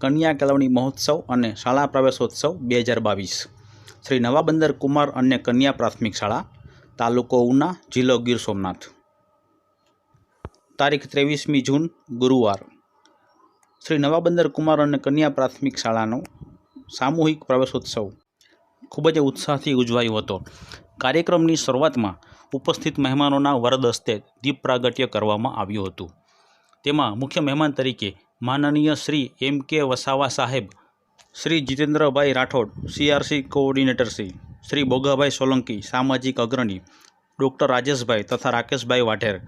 કન્યા કેળવણી મહોત્સવ અને શાળા પ્રવેશોત્સવ બે હજાર બાવીસ શ્રી નવાબંદર કુમાર અને કન્યા પ્રાથમિક શાળા, તાલુકો ઉના, જિલ્લો ગીર સોમનાથ. તારીખ ત્રેવીસમી જૂન, ગુરુવાર. શ્રી નવાબંદર કુમાર અને કન્યા પ્રાથમિક શાળાનો સામૂહિક પ્રવેશોત્સવ. ખૂબ જ ઉત્સાહથી ઉજવાયો હતો. કાર્યક્રમની શરૂઆતમાં ઉપસ્થિત મહેમાનોના વરદ હસ્તે દીપ પ્રાગટ્ય કરવામાં આવ્યું હતું. તેમાં મુખ્ય મહેમાન તરીકે માનનીય શ્રી એમ કે વસાવા સાહેબ, શ્રી જીતેન્દ્રભાઈ રાઠોડ સીઆરસી કોઓર્ડિનેટર શ્રી શ્રી બોગાભાઈ સોલંકી, સામાજિક અગ્રણી, ડૉક્ટર રાજેશભાઈ તથા રાકેશભાઈ વાઢેર,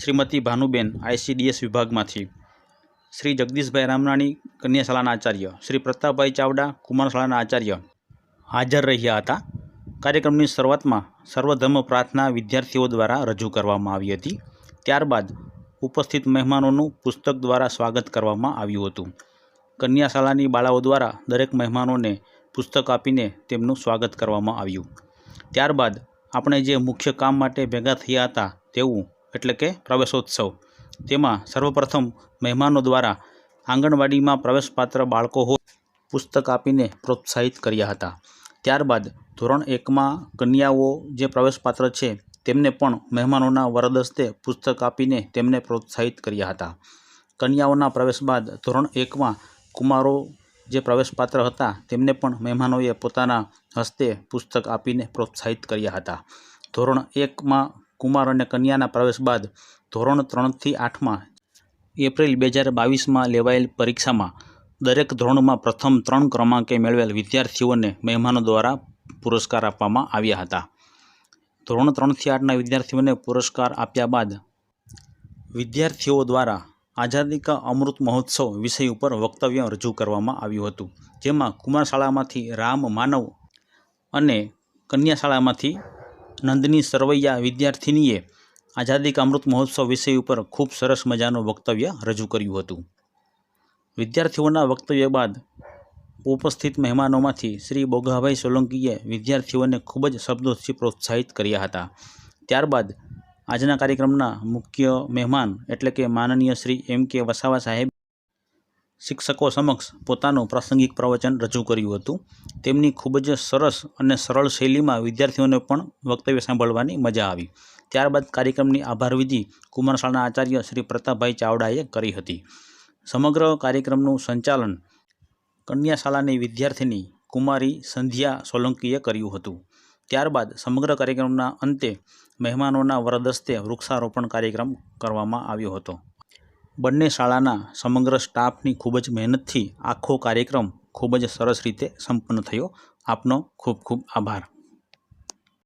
શ્રીમતી ભાનુબેન આઈસીડીએસ વિભાગમાંથી, શ્રી જગદીશભાઈ રામનાણી, કન્યાશાળાના આચાર્ય, શ્રી પ્રતાપભાઈ ચાવડા, કુમારશાળાના આચાર્ય હાજર રહ્યા હતા. કાર્યક્રમની શરૂઆતમાં સર્વધર્મ પ્રાર્થના વિદ્યાર્થીઓ દ્વારા રજૂ કરવામાં આવી હતી. ત્યારબાદ ઉપસ્થિત મહેમાનોનું પુસ્તક દ્વારા સ્વાગત કરવામાં આવ્યું હતું. કન્યા શાળાની બાળાઓ દ્વારા દરેક મહેમાનોને પુસ્તક આપીને તેમનું સ્વાગત કરવામાં આવ્યું. ત્યારબાદ આપણે જે મુખ્ય કામ માટે ભેગા થયા હતા તેવું એટલે કે પ્રવેશોત્સવ. તેમાં સર્વપ્રથમ મહેમાનો દ્વારા આંગણવાડીમાં પ્રવેશપાત્ર બાળકો હોય પુસ્તક આપીને પ્રોત્સાહિત કર્યા હતા. ત્યારબાદ ધોરણ એકમાં કન્યાઓ જે પ્રવેશપાત્ર છે તેમને પણ મહેમાનોના વરદસ્તે પુસ્તક આપીને તેમને પ્રોત્સાહિત કર્યા હતા. કન્યાઓના પ્રવેશ બાદ ધોરણ એકમાં કુમારો જે પ્રવેશપાત્ર હતા, તેમને પણ મહેમાનોએ પોતાના હસ્તે પુસ્તક આપીને પ્રોત્સાહિત કર્યા હતા. ધોરણ એકમાં કુમાર અને કન્યાના પ્રવેશ બાદ ધોરણ ત્રણથી આઠમાં એપ્રિલ બે હજાર બાવીસમાં લેવાયેલ પરીક્ષામાં દરેક ધોરણમાં પ્રથમ ત્રણ ક્રમાંકે મેળવેલ વિદ્યાર્થીઓને મહેમાનો દ્વારા પુરસ્કાર આપવામાં આવ્યા હતા. ધોરણ ત્રણથી આઠના વિદ્યાર્થીઓને પુરસ્કાર આપ્યા બાદ વિદ્યાર્થીઓ દ્વારા આઝાદી કા અમૃત મહોત્સવ વિષય ઉપર વક્તવ્ય રજૂ કરવામાં આવ્યું હતું, જેમાં કુમાર શાળામાંથી રામ માનવ અને કન્યા શાળામાંથી નંદની સરવૈયા વિદ્યાર્થિનીએ આઝાદી કા અમૃત મહોત્સવ વિષય ઉપર ખૂબ સરસ મજાનું વક્તવ્ય રજૂ કર્યું હતું. વિદ્યાર્થીઓના વક્તવ્ય બાદ ઉપસ્થિત મહેમાનોમાંથી શ્રી બોગાભાઈ સોલંકીએ વિદ્યાર્થીઓને ખૂબ જ શબ્દોથી પ્રોત્સાહિત કર્યા હતા. ત્યારબાદ આજના કાર્યક્રમના મુખ્ય મહેમાન એટલે કે માનનીય શ્રી એમ કે વસાવા સાહેબ શિક્ષકો સમક્ષ પોતાનું પ્રાસંગિક પ્રવચન રજૂ કર્યું હતું. તેમની ખૂબ જ સરસ અને સરળ શૈલીમાં વિદ્યાર્થીઓને પણ વક્તવ્ય સાંભળવાની મજા આવી. ત્યારબાદ કાર્યક્રમની આભાર વિધિ કુમાર આચાર્ય શ્રી પ્રતાપભાઈ ચાવડાએ કરી હતી. સમગ્ર કાર્યક્રમનું સંચાલન કન્યા શાળાની વિદ્યાર્થિની કુમારી સંધ્યા સોલંકીએ કર્યું હતું. ત્યારબાદ સમગ્ર કાર્યક્રમના અંતે મહેમાનોના વરદસ્તે વૃક્ષારોપણ કાર્યક્રમ કરવામાં આવ્યો હતો. બંને શાળાના સમગ્ર સ્ટાફની ખૂબ જ મહેનતથી આખો કાર્યક્રમ ખૂબ જ સરસ રીતે સંપન્ન થયો. આપનો ખૂબ ખૂબ આભાર.